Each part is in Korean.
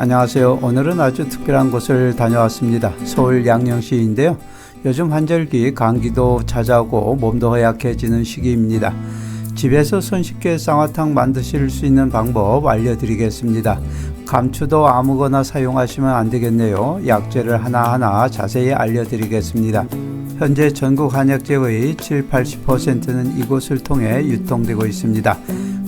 안녕하세요. 오늘은 아주 특별한 곳을 다녀왔습니다. 서울 양령시인데요. 요즘 환절기 감기도 찾아오고 몸도 허약해지는 시기입니다. 집에서 손쉽게 쌍화탕 만드실 수 있는 방법 알려드리겠습니다. 감추도 아무거나 사용하시면 안 되겠네요. 약재를 하나하나 자세히 알려드리겠습니다. 현재 전국 한약재의 7, 80%는 이곳을 통해 유통되고 있습니다.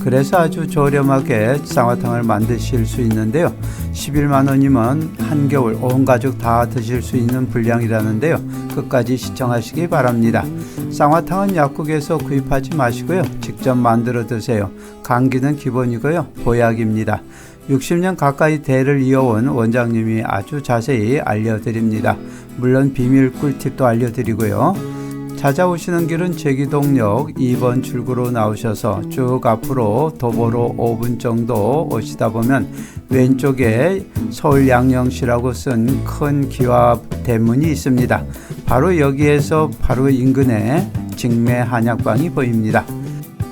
그래서 아주 저렴하게 쌍화탕을 만드실 수 있는데요. 11만 원이면 한겨울 온 가족 다 드실 수 있는 분량이라는데요. 끝까지 시청하시기 바랍니다. 쌍화탕은 약국에서 구입하지 마시고요. 직접 만들어 드세요. 감기는 기본이고요. 보약입니다. 60년 가까이 대를 이어온 원장님이 아주 자세히 알려드립니다. 물론 비밀 꿀팁도 알려드리고요. 찾아오시는 길은 제기동역 2번 출구로 나오셔서 쭉 앞으로 도보로 5분 정도 오시다 보면 왼쪽에 서울 양령시라고 쓴 큰 기와 대문이 있습니다. 바로 여기에서 바로 인근에 직매 한약방이 보입니다.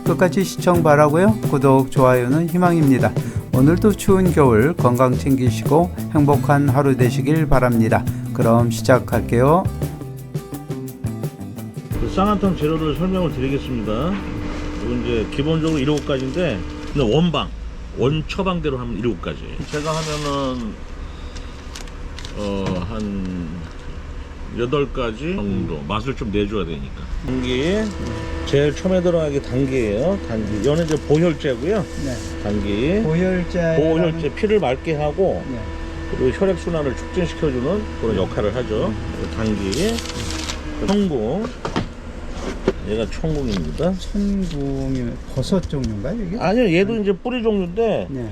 끝까지 시청 바라고요. 구독, 좋아요는 희망입니다. 오늘도 추운 겨울 건강 챙기시고 행복한 하루 되시길 바랍니다. 그럼 시작할게요. 그 쌍화탕 재료를 설명을 드리겠습니다. 이거 이제 기본적으로 일곱 가지인데 근데 원방, 원처방대로 하면 일곱 가지. 제가 하면은 어한 여덟 가지 정도 맛을 좀 내줘야 되니까. 단기 제일 처음에 들어가게 단기예요. 단기. 이거는 이제 보혈제고요. 네. 단기. 보혈제 보혈제 피를 맑게 하고 네. 그리고 혈액 순환을 촉진시켜주는 그런 역할을 하죠. 단기. 청궁. 얘가 청궁입니다. 천궁이 버섯 종류인가요 이게? 아니요, 얘도 이제 뿌리 종류인데 네.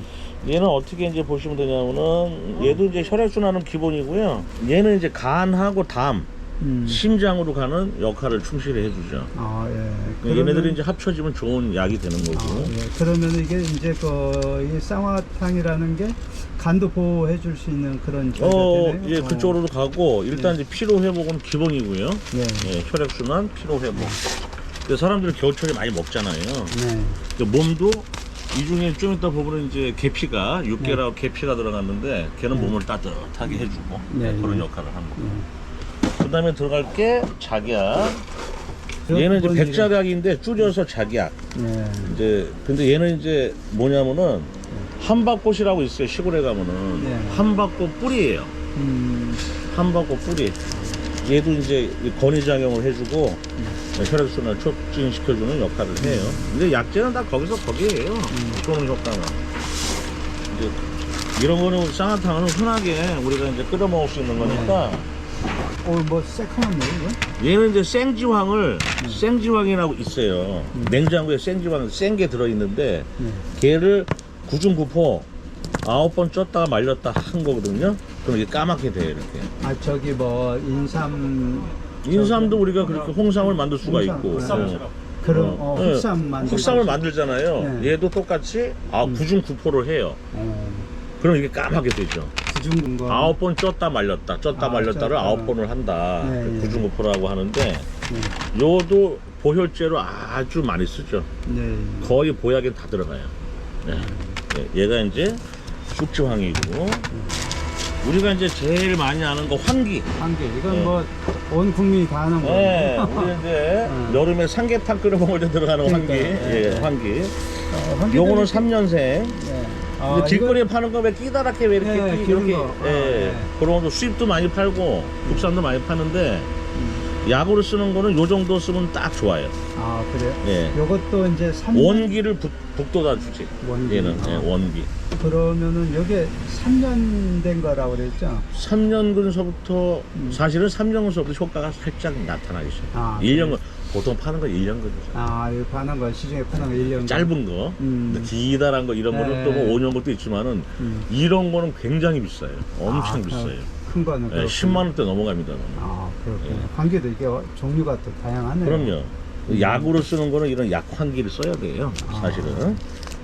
얘는 어떻게 이제 보시면 되냐면은 얘도 이제 혈액 순환은 기본이고요. 얘는 이제 간하고 담, 음. 심장으로 가는 역할을 충실히 해주죠. 아 예. 그러니까 얘네들이 이제 합쳐지면 좋은 약이 되는 거고. 아, 예. 그러면 이게 이제 그 이 쌍화탕이라는 게 간도 보호해 줄 수 있는 그런 어, 재료잖아요. 예, 그쪽으로 가고 일단 이제 피로 회복은 기본이고요. 네. 예, 혈액 순환, 피로 회복. 근데 사람들이 겨울철에 많이 먹잖아요. 네. 근데 몸도 이 중에 좀 이따 보면 이제 계피가 육개라고 계피가 들어갔는데 걔는 몸을 따뜻하게 해주고 네, 그런 네. 역할을 하는 거예요. 네. 그다음에 들어갈 게 작약. 저 얘는 이제 백작약인데 줄여서 작약. 네. 이제 근데 얘는 이제 뭐냐면은 한박꽃이라고 있어요 시골에 가면은 네. 한박꽃 뿌리예요. 음. 한박꽃 뿌리. 얘도 이제 이 건의작용을 해주고 음. 혈액순환을 촉진시켜주는 역할을 해요. 근데 약재는 다 거기서 거기에요. 음. 좋은 효과가. 이제 이런 거는 쌍화탕은 흔하게 우리가 이제 끓여 먹을 수 있는 거니까 어뭐 새카만요 이거? 얘는 이제 생지황을 음. 생지황이라고 있어요. 냉장고에 생지황 생게 들어 있는데 네. 걔를 구중구포 아홉 번 쪘다가 말렸다 한 거거든요. 그럼 이게 까맣게 돼요 이렇게. 아 저기 뭐 인삼 인삼도 우리가 그렇게 홍삼을 만들 수가 홍삼, 있고 흑삼. 그런 어, 네. 흑삼 만들 흑삼을 만들잖아요. 네. 얘도 똑같이 아 음. 구중 구포를 해요. 어, 그럼 이게 까맣게 되죠. 구중근 거. 아홉 번 쪘다 말렸다, 쪘다 아, 말렸다를 쪘다. 아홉 번을 한다. 네, 그 네. 구중 구포라고 하는데 네. 요도 보혈제로 아주 많이 쓰죠. 네. 거의 보약에 다 들어가요. 네. 네, 얘가 이제 숙지황이고 우리가 이제 제일 많이 아는 거 환기. 한개 이건 네. 뭐 온 국민이 다 아는 네, 거예요. 우리 이제 음. 여름에 삼계탕 끓여 먹을 때 들어가는 환기. 그러니까요. 예, 네. 환기. 어, 요거는 이렇게- 3년생. 네. 아, 근데 길거리에 파는 거 왜 끼다랗게 왜 이렇게 네, 끼- 기른 이렇게 거. 아, 예, 네. 그런 것도 수입도 많이 팔고 국산도 많이 파는데 음. 약으로 쓰는 거는 요 정도 쓰면 딱 좋아요. 아 그래요? 예. 요것도 이제 3년 원기를 북, 북돋아 주지. 원기. 얘는 아. 예, 원기. 그러면은 요게 3년 된 거라고 그랬죠? 3년 근서부터 음. 사실은 3년 근서부터 효과가 살짝 나타나기 시작해요. 아, 1년 근 보통 파는 건 1년 근이죠. 아, 이거 파는 거 시중에 파는 거 1년 짧은 거, 음. 기다란 거 이런 거는 네. 또뭐 5년 것도 있지만은 음. 이런 거는 굉장히 비싸요. 엄청 아, 비싸요. 큰 거는 예, 그렇군요. 10만 원대 넘어갑니다. 아 그렇군요. 예. 관계도 이게 종류가 또 다양하네요. 그럼요. 약으로 쓰는 거는 이런 약환기를 써야 돼요. 아. 사실은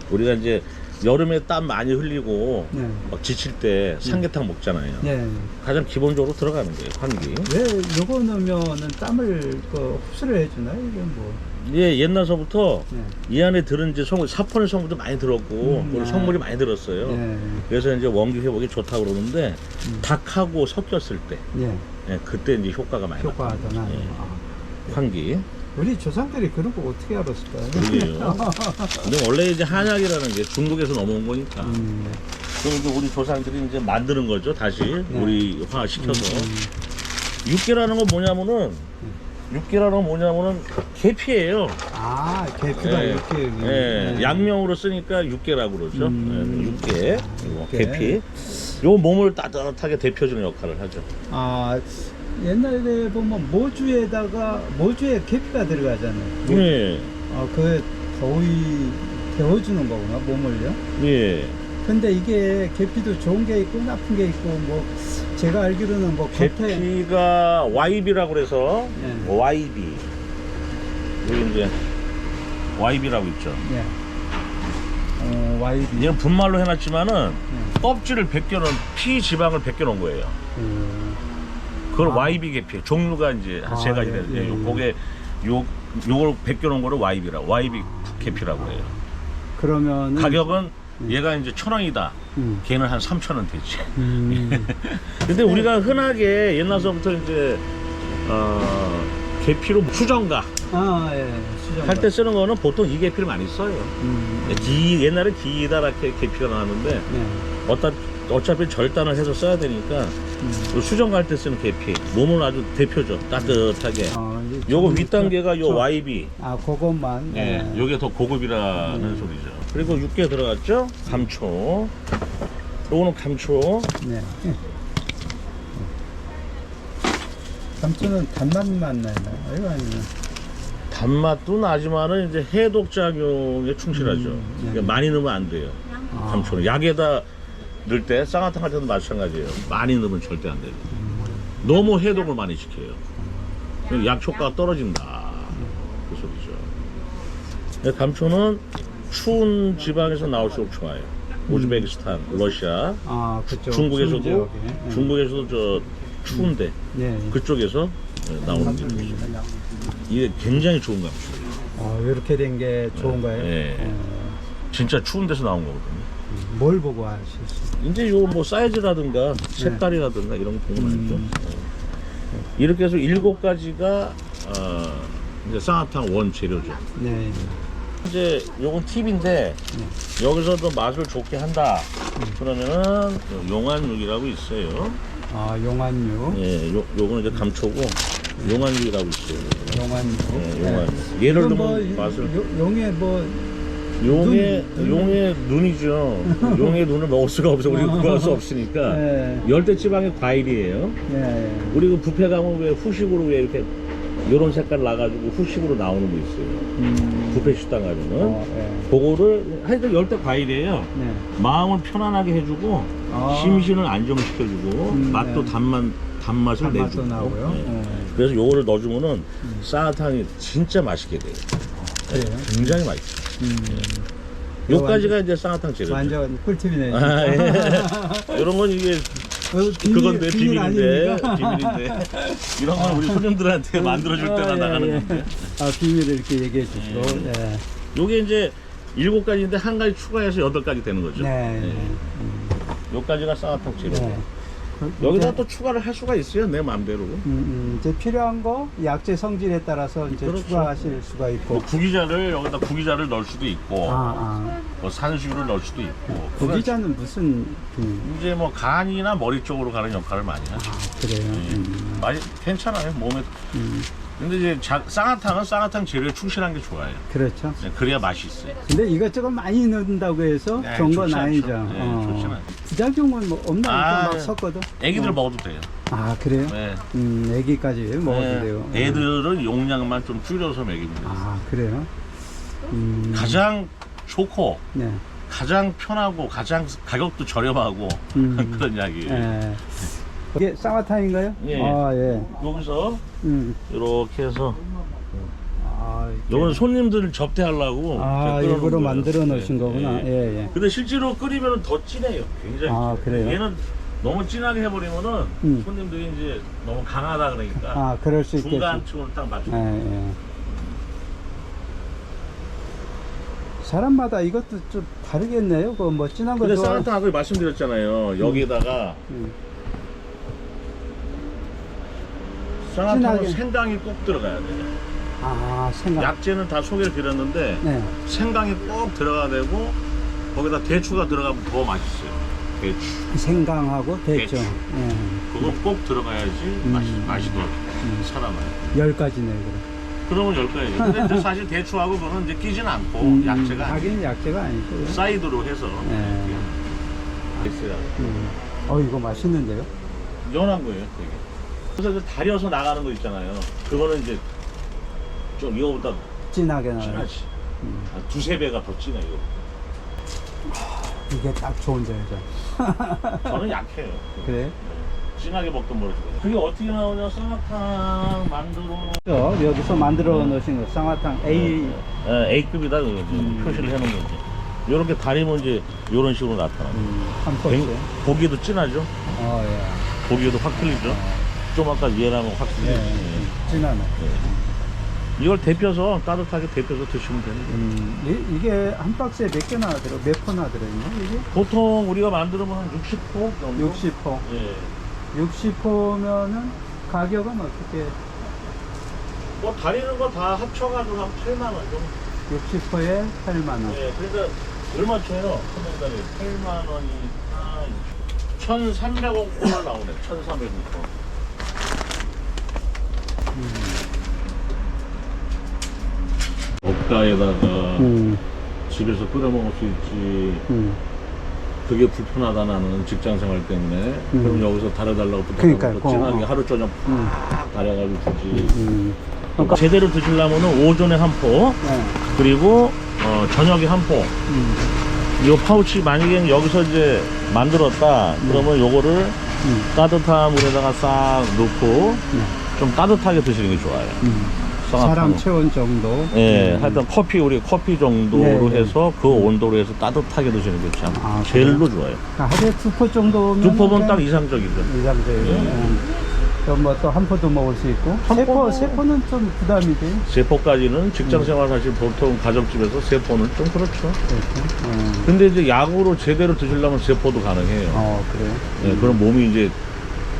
우리가 이제 여름에 땀 많이 흘리고 네. 막 지칠 때 삼계탕 먹잖아요. 네. 가장 기본적으로 들어가는 거예요. 환기. 왜 요거 넣으면은 땀을 그 흡수를 해주나요? 이게 뭐? 예, 옛날서부터 네. 이 안에 들은 이제 성, 사포닌 성분도 많이 들었고, 음, 그리고 아. 성물이 많이 들었어요. 예. 그래서 이제 원기 회복이 좋다고 그러는데, 음. 닭하고 섞였을 때, 예. 예, 그때 이제 효과가 많이 효과가. 더 나요. 예. 아. 환기. 우리 조상들이 그런 거 어떻게 알았을까요? 그러게요. 근데 원래 이제 한약이라는 게 중국에서 넘어온 거니까. 음, 그럼 이제 우리 조상들이 이제 만드는 거죠, 다시. 우리 화 시켜서. 음, 육개라는 건 뭐냐면은, 육개라는 건 뭐냐면은, 계피예요 아, 계피가 예, 이렇게. 예, 예. 양명으로 쓰니까 육개라고 그러죠. 음. 예, 육개. 계피. 요 몸을 따뜻하게 데펴주는 역할을 하죠. 아, 옛날에 보면 모주에다가, 모주에 계피가 들어가잖아요. 예, 아, 그 더위 데워주는 거구나, 몸을요. 예. 근데 이게 계피도 좋은 게 있고 나쁜 게 있고, 뭐, 제가 알기로는 뭐, 겉에. 계피가 YB라고 그래서 예. YB. 여기 이제 YB라고 있죠. 예. 어, 와이비. 얘는 분말로 해놨지만은 예. 껍질을 벗겨놓은 피 지방을 벗겨놓은 거예요. 음, 그걸 아. YB 계피. 종류가 이제 한 세 아, 가지 예, 되는데 예, 예. 요게 요 요걸 벗겨놓은 거를 YB라고 YB 계피라고 해요. 그러면은. 가격은 음. 얘가 이제 천 원이다. 음. 걔는 한 3천 원 되지. 음. 근데 우리가 흔하게 옛날서부터 이제 어 계피로 수정가 아, 예. 할 때 쓰는 거는 보통 이 계피를 많이 써요. 음. 기 옛날에 기다랗게 계피가 나왔는데 네. 어차, 어차피 절단을 해서 써야 되니까 음. 수정가 할때 쓰는 계피 몸을 아주 대표죠 따뜻하게. 어, 이제 요거 좀- 윗단계가 요 좀- YB. 아, 그것만. 예, 예. 요게 더 고급이라는 음. 소리죠. 그리고 육개 들어갔죠? 감초. 요거는 감초. 네. 감초는 단맛만 나요. 이거 아니면. 단맛도 나지만은 이제 해독 작용에 충실하죠. 음, 네. 그러니까 많이 넣으면 안 돼요. 아. 감초는 약에다 넣을 때 쌍화탕 할 때도 마찬가지예요. 많이 넣으면 절대 안 돼요. 너무 해독을 많이 시켜요. 약 효과가 떨어진다. 그 소리죠. 감초는 추운 지방에서 나올수록 좋아요. 우즈베키스탄, 러시아, 아, 그쪽. 중국에서도. 예. 중국에서도 저 추운데 예. 예. 그쪽에서 예, 나오는 게. 이게 굉장히 좋은 감초예요. 어, 이렇게 된 게 좋은 거예요. 예. 어, 진짜 추운 데서 나온 거거든요. 뭘 보고 하셨어요? 이제 요 뭐 사이즈라든가 색깔이라든가 이런 거 보면 알죠. 음. 예. 이렇게 해서 일곱 가지가 어, 이제 쌍화탕 원 재료죠. 네. 이제 요건 팁인데 여기서도 맛을 좋게 한다. 그러면은 용안육이라고 있어요. 아, 용안육. 예, 요 요거는 이제 감초고 용안육이라고 있어요. 용안육. 예, 용안. 얘를 이건 넣으면 뭐, 이- 맛을 요- 용에 뭐, 용의 눈, 용의 눈이죠. 용의 눈을 먹을 수가 없어. 우리 구할 수 없으니까. 예. 열대 지방의 과일이에요. 예. 우리 그 부페 가면 왜 후식으로 왜 이렇게 요런 색깔 나가지고 후식으로 나오는 거 있어요. 음. 부페 식당 가면은 어, 예. 그거를 하여튼 열대 과일이에요. 네. 마음을 편안하게 해주고 아. 심신을 안정시켜주고 음, 맛도 네. 단맛 단맛을 내주고. 나고요. 네. 어. 그래서 요거를 넣어주면은 쌍화탕이 진짜 맛있게 돼요. 그래요? 굉장히 맛있어. 음. 요까지가 이제 쌍화탕 재료죠. 완전 꿀팁이네. 아, 예. 이런 건 이게 어, 비밀, 그건데 비밀 비밀인데 아닙니까? 비밀인데 이런 건 우리 손님들한테 만들어줄 때나 아, 예, 나가는 예. 건데 아, 비밀을 이렇게 얘기해 주시고. 음. 예. 요게 이제 일곱 가지인데 한 가지 추가해서 여덟 가지 되는 거죠. 네. 네. 음. 요까지가 쌍화탕 재료. 네. 그- 여기다 이제, 또 추가를 할 수가 있어요 내 마음대로. 음, 음, 이제 필요한 거 약재 성질에 따라서 이제 그렇죠. 추가하실 수가 있고. 뭐 구기자를 여기다 구기자를 넣을 수도 있고 아, 아. 뭐 산수유를 넣을 수도 있고 고기자는 무슨 그, 이제 뭐 간이나 머리 쪽으로 가는 역할을 많이 하죠. 아, 그래요. 예. 음, 많이 괜찮아요 몸에. 음, 근데 이제 자, 쌍화탕은 쌍화탕 재료에 충실한 게 좋아요. 그렇죠. 네, 그래야 맛이 있어요. 근데 이것저것 많이 넣는다고 해서 네, 좋은 건 좋지 않죠. 아니죠. 네, 좋진 않아요. 부작용은 뭐 없나 아, 막 섞어도? 애기들 어. 먹어도 돼요. 아 그래요? 네. 음, 애기까지 먹어도 네, 돼요. 애들은 용량만 좀 줄여서 돼요. 아 그래요? 음, 가장 좋고 네. 가장 편하고 가장 가격도 저렴하고 음. 그런 약이에요. 예. 이게 쌍화탕인가요? 예. 아 예. 여기서 음. 이렇게 해서 아, 이게- 이건 손님들을 접대하려고 아 제가 끓여놓은 일부러 거예요. 만들어 놓으신 네, 거구나. 네. 예 예. 근데 실제로 끓이면 더 진해요. 굉장히. 아, 진해요. 그래요? 얘는 너무 진하게 해버리면은 음. 손님들이 이제 너무 강하다 그러니까 아 그럴 수 있겠죠. 중간층을 딱 맞춰. 예 예. 사람마다 이것도 좀 다르겠네요. 그뭐 진한 거 근데 좋아. 아까 말씀드렸잖아요. 여기다가 음. 쌍화탕은 진하게. 생강이 꼭 들어가야 돼요. 아 생각. 약재는 다 소개를 드렸는데 네. 생강이 꼭 들어가야 되고 거기다 대추가 들어가면 더 맛있어요. 대추. 생강하고 대추. 대추. 예. 그건 꼭 들어가야지 맛이 맛이 더 살아나요. 열 가지네 그래. 그러면 열 가지. 근데 이제 사실 대추하고 그거는 이제 끼진 않고 음, 약재가 아니에요. 하긴 약재가 아니죠. 사이드로 해서 네. 있어요. 음. 어 이거 맛있는데요? 연한 거예요, 되게. 그래서 이제 다려서 나가는 거 있잖아요. 그거는 이제 좀 이거보다 진하게 나요. 진하지. 음. 한 두세 배가 더 진해, 이거. 이게 딱 좋은데요, 저. 저는 약해요. 그래? 진하게 먹던 모르죠. 그게 어떻게 나오냐, 쌍화탕 만들어. 저 여기서 만들어 놓으신 거 쌍화탕 A. 예, A급이다, 그거 이제 음. 표시를 해놓은 거지. 요렇게 다리면 이제 요런 식으로 나타나요. 음, 한 뱅- 포트. 보기도 진하죠? 어 예. 보기에도 확 틀리죠? 좀 아까 얘랑은 확 틀리죠? 예. 예. 진하네. 이걸 데펴서 따뜻하게 데펴서 드시면 됩니다. 음, 이, 이게 한 박스에 몇 개나 들어, 몇 포나 들어있나, 이게? 보통 우리가 만들면 한 60포 정도? 60포. 예. 60포면은 가격은 어떻게, 뭐 다리는 거 다 합쳐가지고 한 8만 원 정도. 60포에 8만 원. 예. 그러니까 얼마 쳐요? 한 달에 8만 원이니까 1,300원 꼴 나오네. 1,300원 꼴. 먹다에다가 음, 집에서 끓여 먹을 수 있지. 음. 그게 불편하다 나는 직장 생활 때문에. 그럼 여기서 달아달라고 그러니까요. 부탁하면 진하게 어, 어. 하루 저녁 음. 팍 달아가지고 주지. 음. 그러니까, 제대로 드시려면은 오전에 한 포, 네. 그리고 어, 저녁에 한 포. 음, 이 파우치 만약에 여기서 이제 만들었다, 그러면 요거를 음, 따뜻한 물에다가 싹 넣고 네. 좀 따뜻하게 드시는 게 좋아요. 음. 사람 체온 정도. 예, 음. 하여튼 커피 우리 커피 정도로 네, 네. 해서 그 온도로 해서 따뜻하게 드시는 게 참 아, 제일로 좋아요. 그러니까 하루에 두포 정도면. 두 포면 딱 이상적이죠. 이상적이고. 예. 뭐또 한 포도 먹을 수 있고. 한 세 포, 포도- 세 포는 좀 부담이지. 세포까지는 직장 생활 사실 보통 가정집에서 세포는 좀 그렇죠. 그렇죠. 음. 근데 이제 약으로 제대로 드시려면 세포도 가능해요. 어, 그래요? 예, 그럼 몸이 이제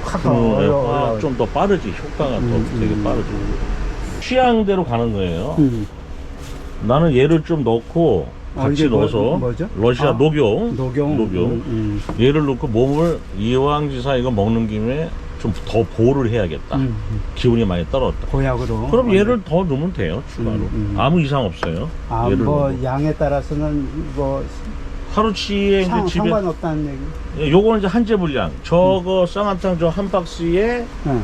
확 올라, 올라. 좀더 빠르지 효과가 음, 더 되게 음. 빠르죠. 취향대로 가는 거예요. 음. 나는 얘를 좀 넣고 아, 같이 이게 뭐- 넣어서 뭐죠? 러시아 아, 녹용, 녹용. 녹용. 음, 얘를 넣고 몸을 이왕지사 이거 먹는 김에 좀 더 보호를 해야겠다. 음, 음. 기운이 많이 떨어졌다. 고약으로. 그럼. 얘를 더 넣으면 돼요 추가로 음, 음. 아무 이상 없어요. 아, 얘를 뭐 넣고. 양에 따라서는 뭐 하루치에 상, 이제 집에 상관없다는 얘기. 예, 요거는 이제 한재 분량. 저거 쌍화탕 저 한 박스에 네.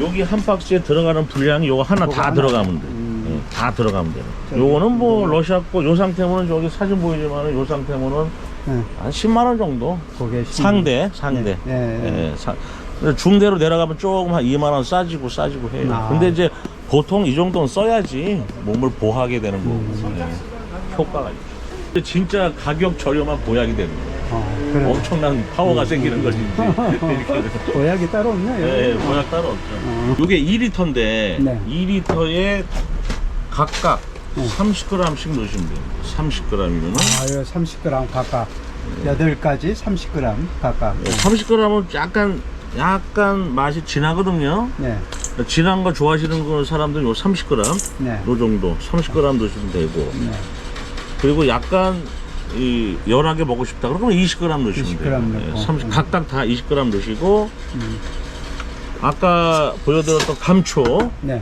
여기 한 박스에 들어가는 분량이 요거 하나 그거 다 하나? 들어가면 돼. 음. 예, 다 들어가면 돼. 저기, 요거는 뭐 음. 러시아 거, 요 상태면은 저기 사진 보이지만은 요 상태면은 네. 한 10만 원 정도. 그게 심- 상대, 상대. 네, 네. 예, 사- 중대로 내려가면 조금 한 2만 원 싸지고 싸지고 해요. 아. 근데 이제 보통 이 정도는 써야지 몸을 보호하게 되는 거고 음. 예, 효과가 있죠. 진짜 가격 저렴한 보약이 되는 거예요. 어, 그래. 엄청난 파워가 생기는 것이지. 이렇게. 보약이 따로 없네요. 예, 보약 따로 없죠. 어. 이게 2리터인데 네. 2리터에 각각 네. 30g씩 넣으시면 돼요. 30g이면 아, 이거 30g 각각. 여덟 가지 30g 각각. 30g은 약간 약간 맛이 진하거든요. 네. 진한 거 좋아하시는 거 사람들은 요 30g 네. 요 정도 30g 넣으시면 되고 네. 그리고 약간 이 연하게 먹고 싶다 그러면 20g 넣으시면 20g 돼요. 넣고. 예, 30 음. 각각 다 20g 넣으시고 음. 아까 보여드렸던 감초 네.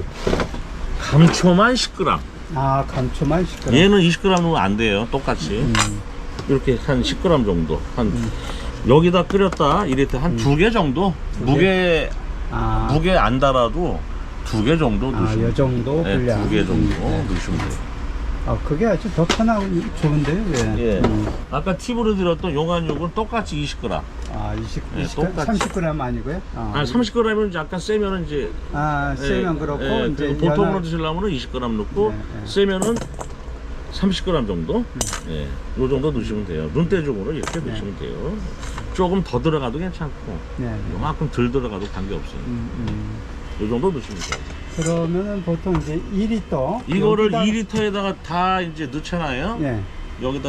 감초만 10g 아, 감초만 10g. 얘는 20g 넣으면 안 돼요 똑같이 음. 이렇게 한 10g 정도 한 여기다 끓였다 이랬을 때한 두 개 정도 음. 두 무게 아, 무게 안 달아도 두 개 정도 아, 넣으시면 요 정도 네, 분량. 두개 정도 음, 네. 넣으시면 돼요 아, 그게 아주 더 편하고 좋은데요, 예. 예. 음. 아까 팁으로 드렸던 용안육은 똑같이 20g 아, 20, 예, 20g, 똑같이. 30g 아니고요? 아, 아니 30g이면 약간 세면은 이제 아, 세면 예, 그렇고, 예, 이제. 보통으로 연한- 드시려면 20g 넣고 네, 네. 세면은 30g 정도 음. 예, 요 정도 넣으시면 돼요 눈대중으로 이렇게 넣으시면 돼요 조금 더 들어가도 괜찮고 네. 네. 요만큼 덜 들어가도 관계없어요 음, 음. 요 정도 넣으시면 돼요 그러면은 보통 이제 2리터. 이거를 여기다- 2리터에다가 다 이제 넣잖아요 예. 여기다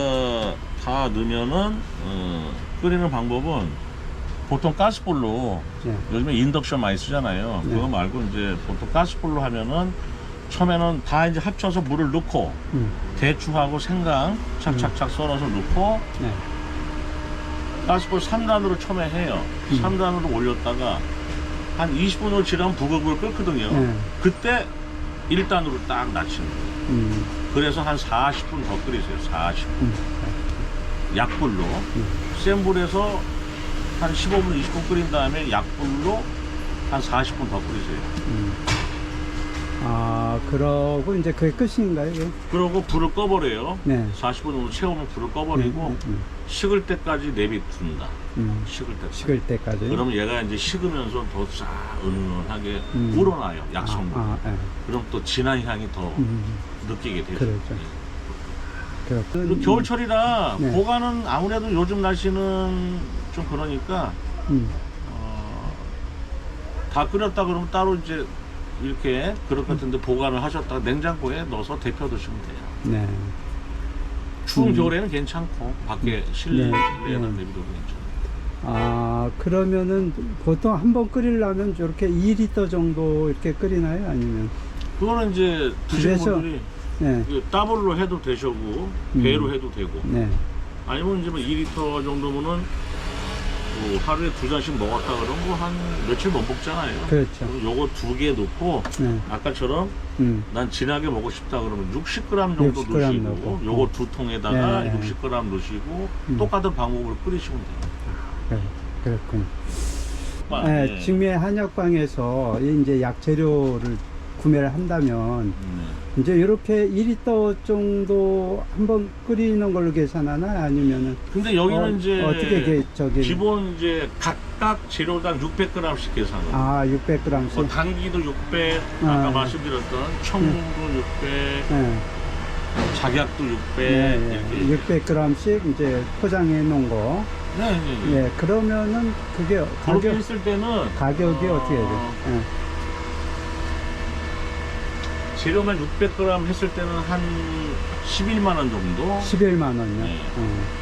다 넣으면은 어, 끓이는 방법은 보통 가스불로 네. 요즘에 인덕션 많이 쓰잖아요. 네. 그거 말고 이제 보통 가스불로 하면은 처음에는 다 이제 합쳐서 물을 넣고 음. 대추하고 생강 착착착 썰어서 넣고 네. 가스불 3단으로 처음에 해요. 음. 3단으로 올렸다가 한 20분을 지나면 부글부글 끓거든요. 네. 그때 1단으로 딱 낮추는 거예요. 음. 그래서 한 40분 더 끓이세요. 40분. 음. 약불로. 센 불에서 한 15분, 20분 끓인 다음에 약불로 한 40분 더 끓이세요. 음. 아, 그러고 이제 그게 끝인가요? 이게? 그러고 불을 꺼버려요. 네. 40분 정도 채우면 불을 꺼버리고 음, 음, 식을 때까지 내비둔다. 음. 식을 때까지. 식을 때까지. 그러면 얘가 이제 식으면서 더싹 은은하게 음. 우러나요. 약성분. 아, 아, 예. 그럼 또 진한 향이 더 음. 느끼게 되죠. 그렇죠. 그 그렇군. 겨울철이라 네. 보관은 아무래도 요즘 날씨는 좀 그러니까 음. 어, 다 끓였다 그러면 따로 이제 이렇게 그릇 같은데 보관을 하셨다가 냉장고에 넣어서 데펴 두시면 돼요. 네. 추운 음. 겨울에는 괜찮고 밖에 실내, 네, 실내에다 네. 내비둬도 괜찮아요. 아, 그러면은 보통 한 번 끓이려면 이렇게 2리터 정도 이렇게 끓이나요? 아니면? 그거는 이제 드시는 집에서? 분들이 네. 그 더블로 해도 되시고 음. 배로 해도 되고 네. 아니면 이제 뭐 2리터 정도면은 뭐 하루에 두 잔씩 먹었다 그러면 뭐 한 며칠 못 먹잖아요. 그렇죠. 그럼 요거 두 개 넣고 네. 아까처럼 음. 난 진하게 먹고 싶다 그러면 60g 정도 60g 넣으시고 넣고. 요거 두 통에다가 네. 60g 넣으시고 음. 똑같은 방법으로 끓이시면 돼요. 그래, 그렇군요. 아, 네, 네. 직매 한약방에서 이 이제 약재료를 구매를 한다면 네. 이제 이렇게 2리터 정도 한번 끓이는 걸로 계산하나 아니면은 근데 여기는 어, 이제 어떻게 게 저기 기본 이제 각각 재료당 600g씩 계산을. 아 600g씩 뭐 당기도 600, 아까 아. 말씀드렸던 청국도 600, 네, 작약도 600 네, 이렇게. 600g씩 이제 포장해 놓은 거. 네, 네, 네. 예, 그러면은 그게 그렇게 가격 했을 때는 가격이 어, 어... 떻게 돼요? 예. 재료만 600g 했을 때는 한 11만 원 정도. 11만 원요. 네. 어.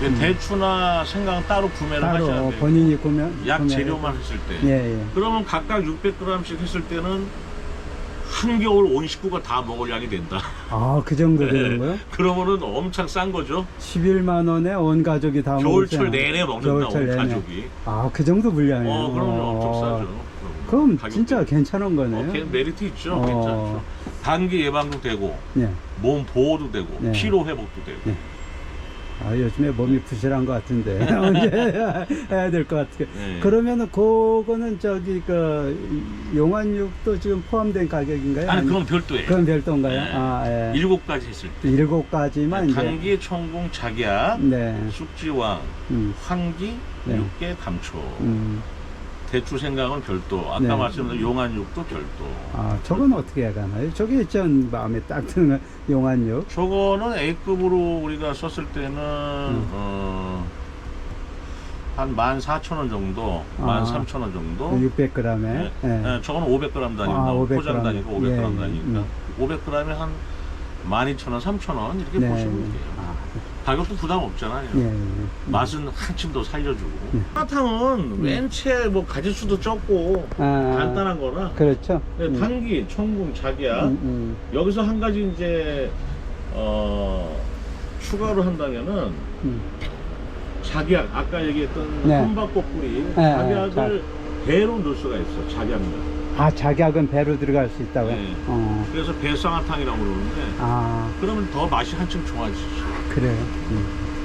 근데 대추나 생강 따로 구매를 따로 하셔야 어, 돼요. 본인이 구매 약 구매를- 재료만 했을 때. 예, 예. 그러면 각각 600g씩 했을 때는 한겨울 온 식구가 다 먹을 양이 된다. 아, 그 정도 네. 되는 거요? 그러면 엄청 싼 거죠. 11만 원에 온 가족이 다 겨울철 먹을 때- 내내 먹는다, 겨울철 온 내내. 가족이. 아, 그 정도 분량이에요. 어, 그럼요. 엄청 싸죠. 그럼 가격대. 진짜 괜찮은 거네요. 어, 걔 메리트 있죠. 어. 괜찮죠. 감기 예방도 되고, 네. 몸 보호도 되고, 네. 피로 회복도 되고. 네. 아, 요즘에 몸이 부실한 것 같은데. 언제 해야 될 것 같아요. 네. 그러면은 그거는 저기 그 용환육도 지금 포함된 가격인가요? 아니, 그건 별도예요. 그건 별도인가요? 네. 아, 예. 일곱 가지 했을 때. 일곱 가지만 이제 감기, 청궁, 작약, 네. 숙지왕, 음. 환기, 네. 육계, 감초. 음. 대추 생강은 별도. 아까 네. 말씀드린 용안육도 별도. 아, 저건 어떻게 해야 가나요? 저게 전 마음에 딱 드는 용환육. 저거는 A급으로 우리가 썼을 때는 음. 어, 한 14,000원 정도, 아. 13,000원 정도. 600g에. 네. 예. 네, 저거는 500g 단위고 아, 500g. 포장 단위고 500g 예, 예. 단위니까 음. 500g에 한 12,000원, 3,000원 이렇게 네. 보시면 돼요. 아, 가격도 부담 없잖아요. 예. 예. 맛은 한층 더 살려주고. 네. 마탕은 웬채 뭐 가짓수도 적고 아, 간단한 거라. 그렇죠. 네, 음. 당기, 청궁, 자기야. 음, 음, 여기서 한 가지 이제 어 추가로 한다면은 음. 자기약 아까 얘기했던 네. 혼밥꽃 뿌리 네, 자기약을 배로 넣을 수가 있어 자기약을 아, 작약은 배로 들어갈 수 있다고요? 네. 어. 그래서 배쌍화탕이라고 그러는데 아, 그러면 더 맛이 한층 좋아지죠 그래요. 음.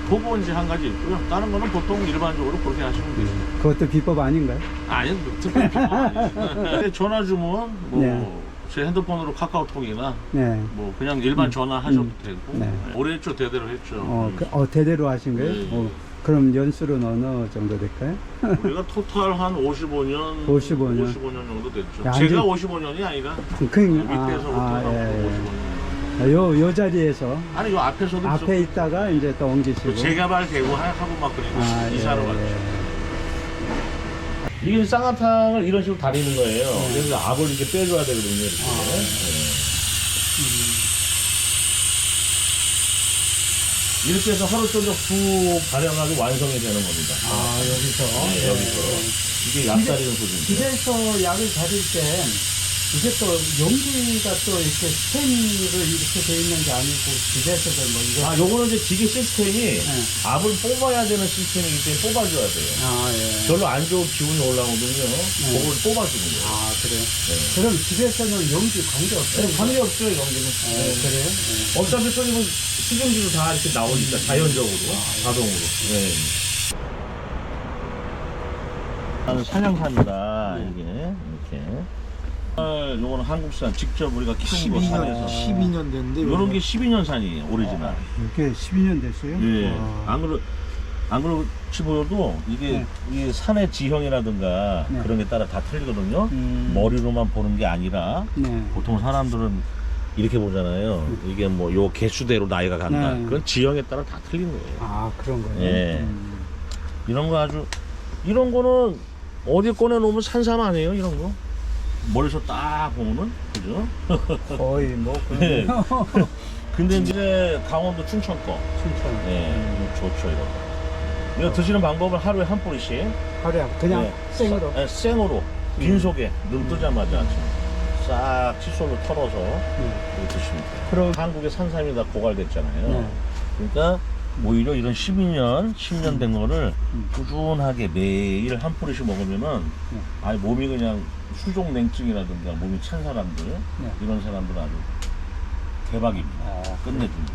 그거 이제 한 가지 있고요 다른 거는 보통 일반적으로 그렇게 하시면 돼요 그것도 비법 아닌가요? 아니 뭐 특별히 필요 아니에요 근데 전화 주문 뭐 네. 제 핸드폰으로 카카오톡이나 네. 뭐 그냥 일반 전화 하셔도 음. 되고 네. 오래 했죠 대대로 했죠 어, 그, 어, 대대로 하신 거예요? 네. 어, 그럼 연수는 어느 정도 될까요? 우리가 토탈 한 55년, 55 년. 55년 정도 됐죠. 야, 제가 이제- 55년이 아니라 그, 밑에서부터 아, 아, 예, 예. 55년. 요, 요 자리에서 아니 요 앞에서도 앞에 있다가 이제 또 옮기시고. 있었고 재개발 되고 하- 하고 막 그러고 아, 이사로 예, 왔죠. 예. 이게 쌍화탕을 이런 식으로 다리는 거예요. 네. 그래서 압을 이렇게 빼줘야 되거든요. 이렇게. 아. 네. 이렇게 해서 하루 종일 후 발효하고 완성이 되는 겁니다. 아 여기서 네, 여기서. 이게 약살이는 소리인데. 집에서 약을 가릴 때 이게 또 용기가 또 이렇게 스테인으로 이렇게 돼 있는 게 아니고 집에서도 뭐 이거 아, 요거는 이제 기계 시스템이 네. 압을 뽑아야 되는 시스템이기 때문에 뽑아줘야 돼요. 아 예. 별로 안 좋은 기운이 올라오면요. 그걸 뽑아주는 거예요. 아 그래요? 네. 그럼 집에서는 용기 관계 없어요? 네, 관계없죠, 연기는. 어, 그래요? 네. 어차피 끓이면 수증기도 다 이렇게 나오니까 자연적으로, 자동으로. 네. 나는 산양산이다, 이게. 이렇게. 아, 요거는 한국산, 직접 우리가 키운 거 12년, 산에서. 12년 됐는데 요런 게 12년 산이에요, 오리지널. 이게 12년 됐어요? 예. 와. 안 그러, 안 그렇지 보여도 이게, 네. 이게 산의 지형이라든가 네. 그런 게 따라 다 틀리거든요. 음. 머리로만 보는 게 아니라 네. 보통 사람들은 이렇게 보잖아요. 이게 뭐 요 개수대로 나이가 간다. 네. 그건 지형에 따라 다 틀린 거예요. 아 그런 거예요? 예. 음. 이런 거 아주 이런 거는 어디 꺼내 놓으면 산삼 아니에요, 이런 거. 멀리서 딱 보면은 그죠? 거의 뭐 네. 거. 근데 이제 강원도 춘천 거. 춘천 예, 좋죠 이런 거. 이거 드시는 방법은 하루에 한 뿌리씩 하루에 그냥 네. 생으로 예, 생으로 빈속에 눈 뜨자마자 싹 칫솔로 털어서 네. 이렇게 드시면 돼요. 그럼 한국의 산삼이 다 고갈됐잖아요. 네. 그러니까 오히려 이런 12년, 10년 된 거를 음. 꾸준하게 매일 한 뿌리씩 먹으면은 네. 아예 몸이 그냥 수족 냉증이라든가 몸이 찬 사람들 네. 이런 사람들 아주 대박입니다. 아, 끝내줍니다.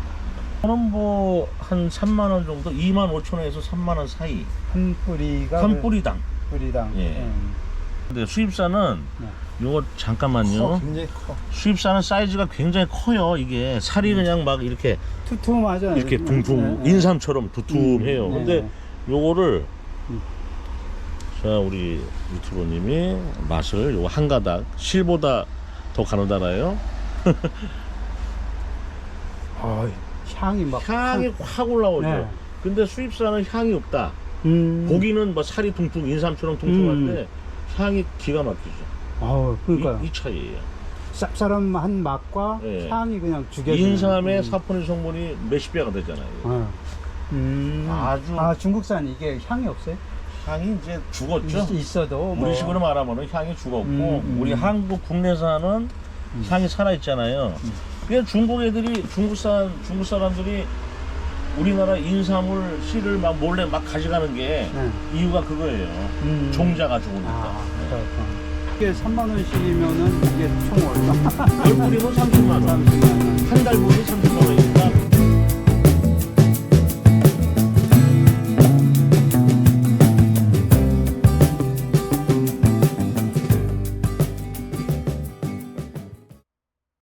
저는 뭐 한 3만 원 정도, 2만 5천 원에서 3만 원 사이 한 뿌리가 한그 뿌리당. 뿌리당 예. 음. 근데 수입산은 네. 요거 잠깐만요. 커, 굉장히 커. 수입산은 사이즈가 굉장히 커요. 이게 살이 그냥 막 이렇게 투툼하죠 이렇게 네, 둥둥 네. 인삼처럼 두툼해요. 음, 네. 근데 요거를 음. 자 우리 유튜버님이 맛을 요거 한 가닥 실보다 더 가느다라요. 아, 향이 막 향이 확 올라오죠. 네. 근데 수입산은 향이 없다. 음. 고기는 뭐 살이 둥둥 인삼처럼 둥둥한데 향이 기가 막히죠. 아우 그러니까요 이, 이 차이예요. 쌉싸름한 맛과 네. 향이 그냥 죽여주는 인삼의 음. 사포닌 성분이 몇십 배가 되잖아요. 어. 음. 아주- 아 중국산 이게 향이 없어요? 향이 이제 죽었죠. 있, 있어도 뭐 우리 식으로 말하면 향이 죽었고 음, 음. 우리 한국 국내산은 향이 살아 있잖아요. 그냥 중국 애들이 중국산 중국 사람들이 우리나라 인삼을 씨를 막 몰래 막 가져가는 게 네. 이유가 그거예요. 음. 종자가 죽으니까. 아, 그렇구나. 이게 3만 원씩이면은 이게 총 얼마? 열 뿌리면 30만 원. 30만 원. 한 달 분이 30만 원이니까